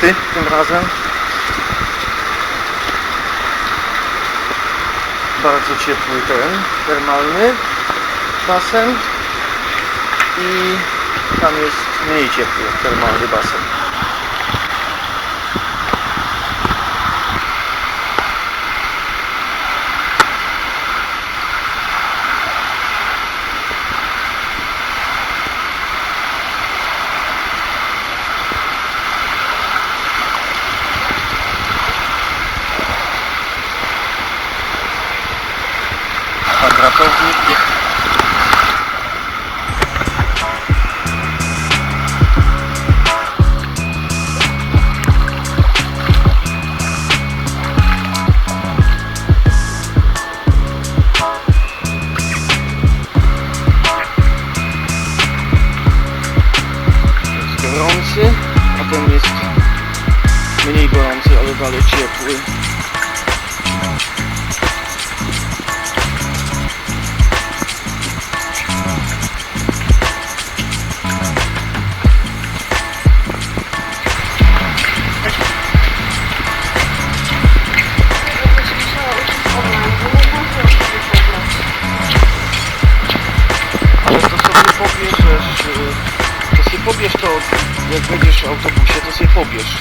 tym razem. Bardzo ciepły ten, termalny basen. I tam jest mniej ciepły termalny basen. Kwadratownik. Jest gorący, a ten jest mniej gorący, ale dalej ciepły. Pobierz to, jak będziesz w autobusie, to sobie pobierz.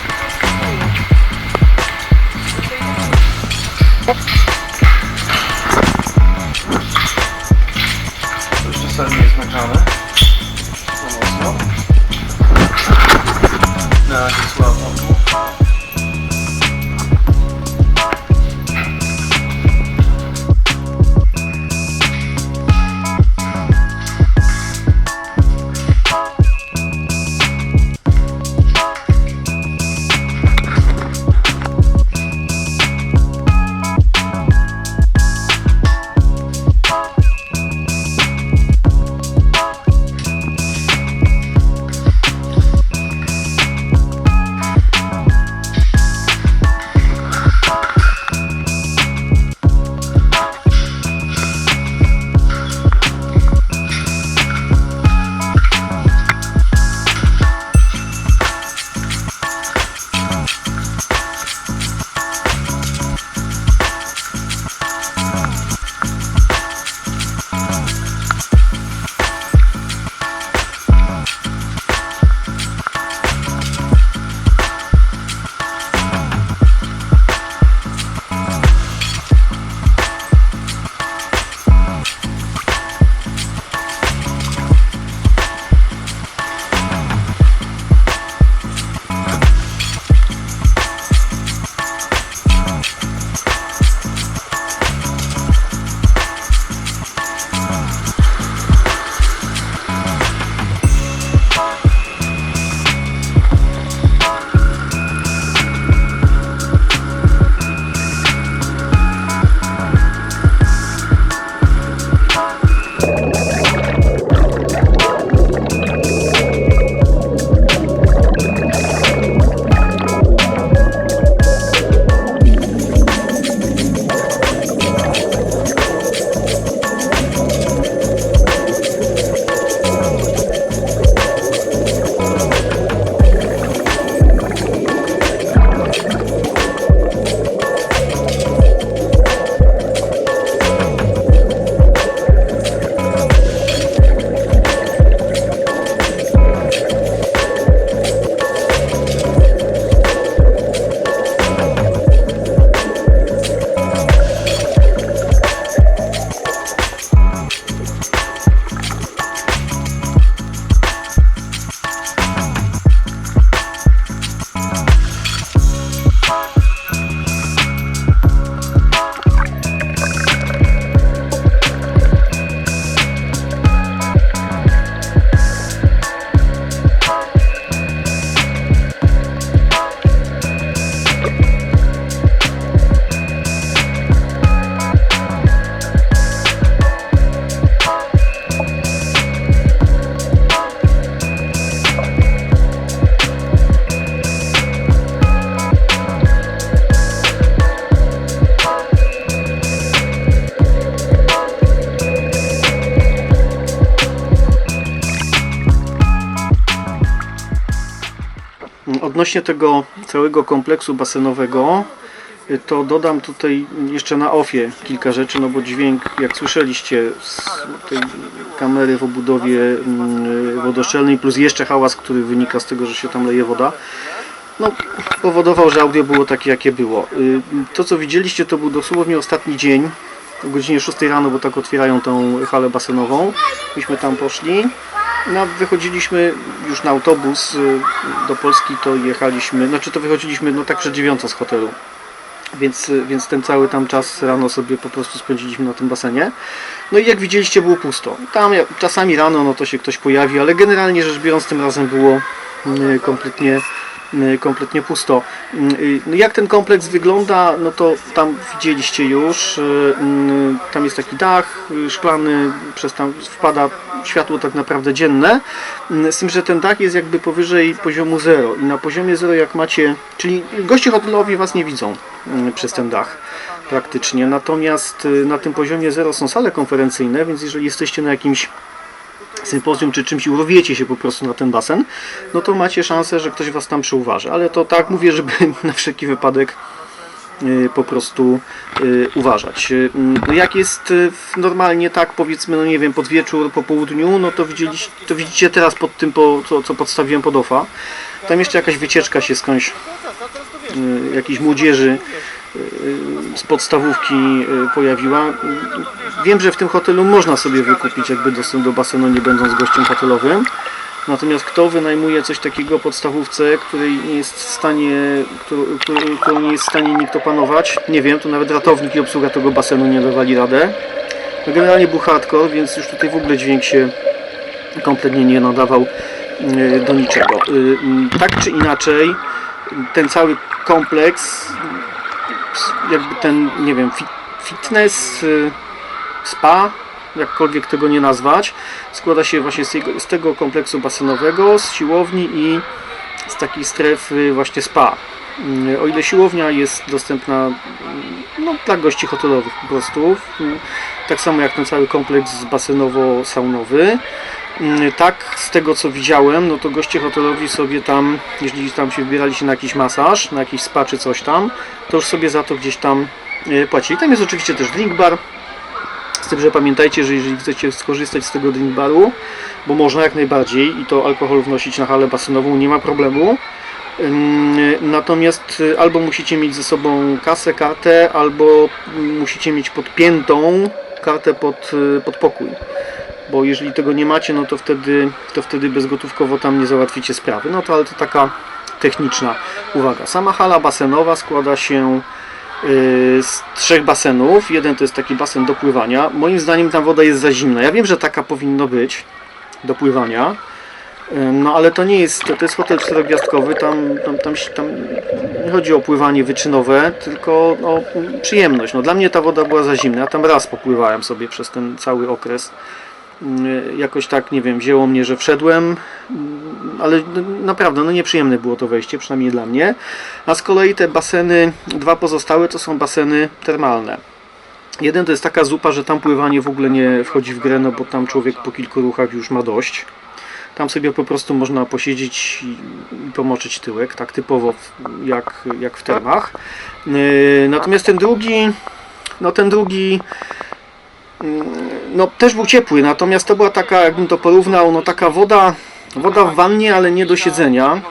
Odnośnie tego całego kompleksu basenowego, y, to dodam tutaj jeszcze na ofie kilka rzeczy, no bo dźwięk, jak słyszeliście z tej kamery w obudowie mm, wodoszczelnej, plus jeszcze hałas, który wynika z tego, że się tam leje woda, no, powodował, że audio było takie, jakie było. Y, To, co widzieliście, to był dosłownie ostatni dzień, o godzinie 6 rano, bo tak otwierają tą halę basenową. Myśmy tam poszli. No, wychodziliśmy już na autobus y, do Polski, to jechaliśmy, znaczy to wychodziliśmy no tak przed dziewiątą z hotelu. Więc, y, więc ten cały tam czas rano sobie po prostu spędziliśmy na tym basenie. No i jak widzieliście było pusto. Tam czasami rano no to się ktoś pojawi, ale generalnie rzecz biorąc tym razem było y, kompletnie kompletnie pusto. Y, No jak ten kompleks wygląda, no to tam widzieliście już, y, y, tam jest taki dach y, szklany, przez tam wpada światło tak naprawdę dzienne, Y, z tym, że ten dach jest jakby powyżej poziomu zero. I na poziomie zero jak macie, czyli goście hotelowi Was nie widzą y, przez ten dach praktycznie, natomiast y, na tym poziomie zero są sale konferencyjne, więc jeżeli jesteście na jakimś sympozjum czy czymś i urwiecie się po prostu na ten basen, no to macie szansę, że ktoś Was tam przyuważy. Ale to tak mówię, żeby na wszelki wypadek y, po prostu y, uważać. Y, no Jak jest normalnie tak powiedzmy, no nie wiem, pod wieczór, po południu, no to, widzieliście, to widzicie teraz pod tym, po, co, co podstawiłem pod ofa. Tam jeszcze jakaś wycieczka się skądś, jakiejś młodzieży z podstawówki pojawiła. Wiem, że w tym hotelu można sobie wykupić jakby dostęp do basenu, nie będąc gościem hotelowym. Natomiast kto wynajmuje coś takiego podstawówce, której nie jest w stanie, którą, którą- nie jest w stanie nikt opanować, nie wiem, to nawet ratownik i obsługa tego basenu nie dawali radę. No generalnie był hardcore, więc już tutaj w ogóle dźwięk się kompletnie nie nadawał y, do niczego. Y, Tak czy inaczej, ten cały kompleks, jakby ten, nie wiem, fi- fitness, y, spa, jakkolwiek tego nie nazwać, składa się właśnie z tego, z tego kompleksu basenowego, z siłowni i z takiej strefy właśnie spa. Mm, O ile siłownia jest dostępna mm, no, dla gości hotelowych po prostu, mm, tak samo jak ten cały kompleks basenowo-saunowy, tak z tego co widziałem, no to goście hotelowi sobie tam, jeżeli tam się wybierali się na jakiś masaż, na jakiś spa czy coś tam, to już sobie za to gdzieś tam e, płacili. Tam jest oczywiście też drink bar, z tym, że pamiętajcie, że jeżeli chcecie skorzystać z tego drink baru, bo można jak najbardziej i to alkohol wnosić na halę basenową, nie ma problemu. Natomiast y, albo musicie mieć ze sobą kasę, kartę, albo mm, musicie mieć podpiętą kartę pod, y, pod pokój. Bo jeżeli tego nie macie, no to wtedy, to wtedy bezgotówkowo tam nie załatwicie sprawy. No to ale to taka techniczna uwaga. Sama hala basenowa składa się z trzech basenów. Jeden to jest taki basen do pływania. Moim zdaniem ta woda jest za zimna. Ja wiem, że taka powinno być do pływania. Y, No ale to nie jest, to, jest hotel czterogwiazdkowy, tam, tam, tam, tam nie chodzi o pływanie wyczynowe, tylko o przyjemność. No, dla mnie ta woda była za zimna, ja tam raz popływałem sobie przez ten cały okres. Y, Jakoś tak, nie wiem, wzięło mnie, że wszedłem, ale naprawdę no, nieprzyjemne było to wejście, przynajmniej dla mnie. A z kolei te baseny, dwa pozostałe, to są baseny termalne. Jeden to jest taka zupa, że tam pływanie w ogóle nie wchodzi w grę, no bo tam człowiek po kilku ruchach już ma dość. Tam sobie po prostu można posiedzieć i pomoczyć tyłek, tak typowo jak, jak w termach. Yy, Natomiast ten drugi, no ten drugi, mm, no też był ciepły, natomiast to była taka, jakbym to porównał, no taka woda, woda w wannie, ale nie do siedzenia.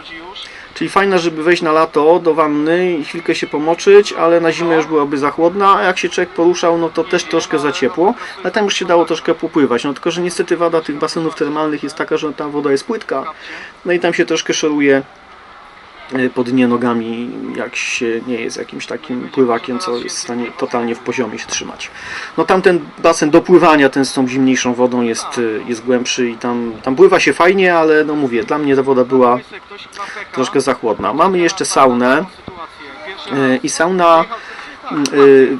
Czyli fajna, żeby wejść na lato do wanny i chwilkę się pomoczyć, ale na zimę już byłaby za chłodna, a jak się człowiek poruszał, no to też troszkę za ciepło, ale tam już się dało troszkę popływać. No tylko, że niestety wada tych basenów termalnych jest taka, że ta woda jest płytka, no i tam się troszkę szoruje pod dnie nogami, jak się nie jest jakimś takim pływakiem, co jest w stanie totalnie w poziomie się trzymać. No tam ten basen do pływania, ten z tą zimniejszą wodą jest, y, jest głębszy i tam, tam pływa się fajnie, ale no mówię, dla mnie ta woda była troszkę za chłodna. Mamy jeszcze saunę y, i sauna y,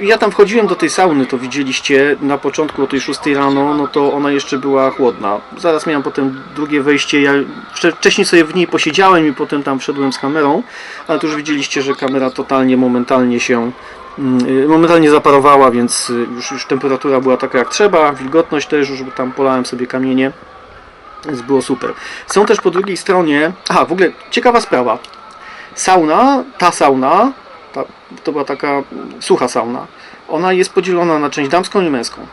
ja tam wchodziłem do tej sauny, to widzieliście na początku o tej 6 rano, no to ona jeszcze była chłodna. Zaraz miałem potem drugie wejście, ja wcze- wcześniej sobie w niej posiedziałem i potem tam wszedłem z kamerą, ale to już widzieliście, że kamera totalnie momentalnie się mm, y, momentalnie zaparowała, więc y, już, już temperatura była taka jak trzeba, wilgotność też, już tam polałem sobie kamienie. Więc było super. Są też po drugiej stronie. Aha, w ogóle ciekawa sprawa. Sauna, ta sauna, to była taka sucha sauna. Ona jest podzielona na część damską i męską.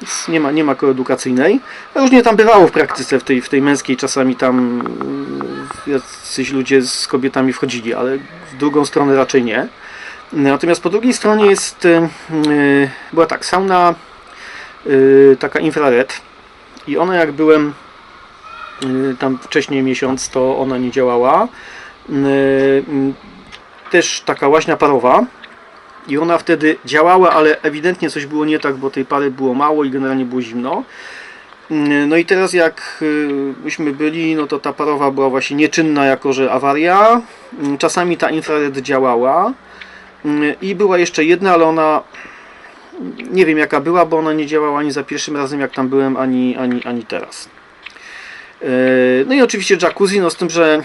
Więc Nie ma, nie ma koedukacyjnej. Różnie tam bywało w praktyce, w tej, w tej męskiej czasami tam mm, jacyś ludzie z kobietami wchodzili, ale w drugą stronę raczej nie. Natomiast po drugiej stronie jest, y, y, była tak, sauna y, taka infrared i ona jak byłem tam wcześniej miesiąc, to ona nie działała. Też taka łaźnia parowa i ona wtedy działała, ale ewidentnie coś było nie tak, bo tej pary było mało i generalnie było zimno. Y, No i teraz jak y, myśmy byli, no to ta parowa była właśnie nieczynna jako, że awaria. Y, Czasami ta infrared działała. Y, I była jeszcze jedna, ale ona nie wiem jaka była, bo ona nie działała ani za pierwszym razem jak tam byłem, ani, ani, ani teraz. Yy, No i oczywiście jacuzzi, no z tym, że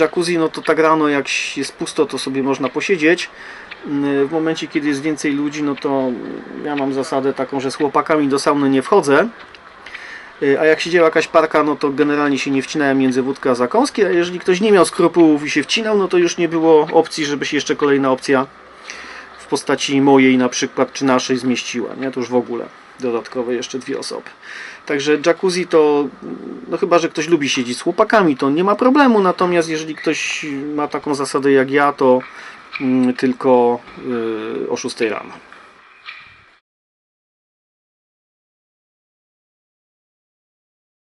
jacuzzi, no to tak rano jak jest pusto, to sobie można posiedzieć. Yy, W momencie, kiedy jest więcej ludzi, no to ja mam zasadę taką, że z chłopakami do sauny nie wchodzę. Yy, A jak siedziała jakaś parka, no to generalnie się nie wcinałem między wódkę a zakąski, a jeżeli ktoś nie miał skrupułów i się wcinał, no to już nie było opcji, żeby się jeszcze kolejna opcja w postaci mojej na przykład, czy naszej zmieściła, nie? To już w ogóle dodatkowe jeszcze dwie osoby. Także jacuzzi to, no chyba, że ktoś lubi siedzieć z chłopakami, to nie ma problemu, natomiast jeżeli ktoś ma taką zasadę jak ja, to mm, tylko yy, o 6 rano.